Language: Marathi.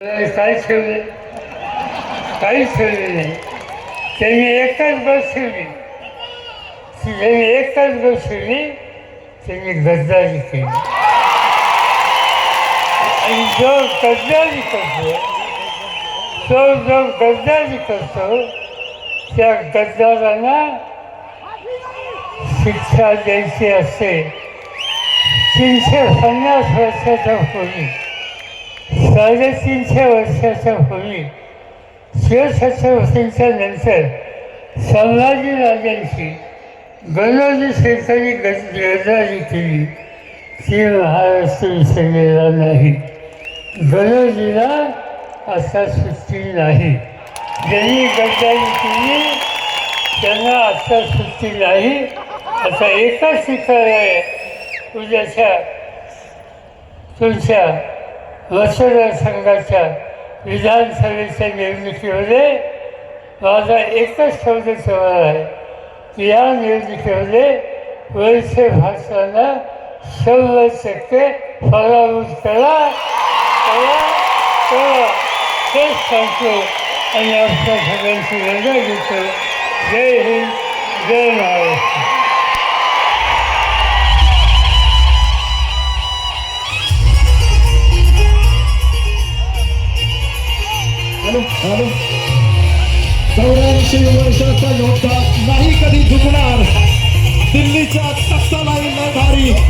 काहीच ठेवले काहीच ठेवले नाही. त्यांनी एकच बस ठेवली त्यांनी एकच बस ठेवली त्यांनी गद्दारी केली. आणि जो गद्दारी करतो तो जो गद्दारी करतो त्या गद्दारांना शिक्षा द्यायची असते तीनशे पन्नास वर्षाचा पूर्वी साडेतीनशे वर्षाच्या पूर्वी शिवछत्रपतींच्या नंतर संभाजी राजांची गणोजी शेतकरी गद्दारी केली. ती महाराष्ट्र विसरलेला नाही. गणोजीला असा सुट्टी नाही. ज्यांनी गद्दारी केली त्यांना आता सुट्टी नाही. आता एकच शिकार आहे. उद्याच्या तुमच्या मतदारसंघाच्या विधानसभेच्या निवडणुकीमध्ये माझा एकच शब्द समोर आहे. की या निवडणुकीमध्ये वैसे भाषांना शंभर टक्के पराभूत करा तेच सांगतो. आणि आपल्या सगळ्यांची रजा घेतो. जय हिंद. जय महाराष्ट्र. चौऱ्याऐंशी वर्षाचा योद्धा नाही कधी झुकणार. दिल्लीच्या तख्ताला लढणारी शरद पवार